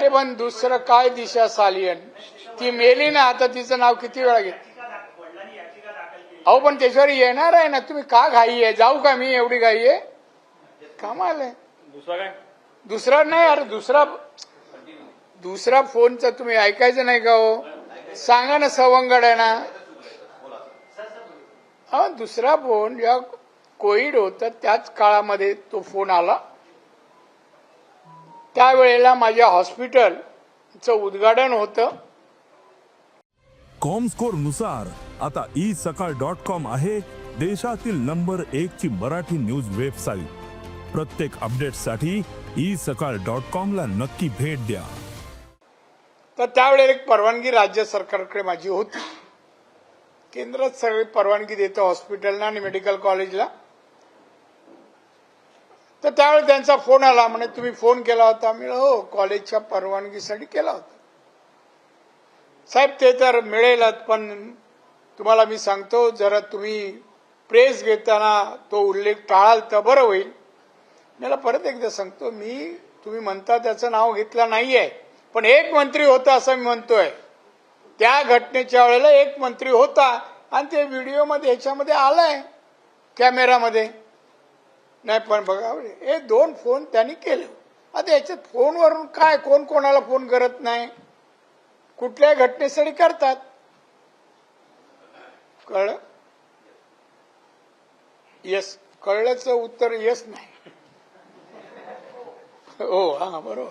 अरे पण दुसरं काय दिशा सालियन? ती मेली ना आता तिचं नाव किती वेळा घेत? अहो पण त्याच्यावर येणार आहे ना. तुम्ही का घाई आहे? जाऊ का मी? एवढी घाई आहे? कमाल आहे. दुसरा काय? दुसरा नाही अरे दुसरा दुसरा फोनचा तुम्ही ऐकायचं नाही का हो? सांगा ना सवंगड आहे ना. हा दुसरा फोन जेव्हा कोविड होतं त्याच काळामध्ये तो फोन आला. त्यावेळेला माझ्या हॉस्पिटलचं उद्घाटन होतं. कॉमस्कोरनुसार आता ई सकाळ डॉट कॉम आहे देशातील नंबर एक ची मराठी न्यूज वेबसाईट. प्रत्येक अपडेटसाठी ई सकाळ डॉट कॉम ला नक्की भेट द्या. तर त्यावेळेला एक परवानगी राज्य सरकारकडे माझी होती. केंद्रात सगळी परवानगी देतं हॉस्पिटलला आणि मेडिकल कॉलेजला. तर त्यावेळी त्यांचा फोन आला म्हणे तुम्ही फोन केला होता. मी हो कॉलेजच्या परवानगीसाठी केला होता. साहेब ते तर मिळेलच पण तुम्हाला मी सांगतो जरा तुम्ही प्रेस घेताना तो उल्लेख टाळाल तर बरं होईल. मला परत एकदा सांगतो मी तुम्ही म्हणता त्याचं नाव घेतलं नाहीये पण एक मंत्री होता असं मी म्हणतोय. त्या घटनेच्या वेळेला एक मंत्री होता आणि ते व्हिडिओमध्ये ह्याच्यामध्ये आलाय कॅमेरामध्ये. नाही पण बघा हे दोन फोन त्यांनी केले. आता याच्यात फोनवरून काय कोण कोणाला फोन करत नाही? कुठल्याही घटनेसाठी करतात? कळ येस कळल्याचं उत्तर येस नाही. हो हा बरोबर.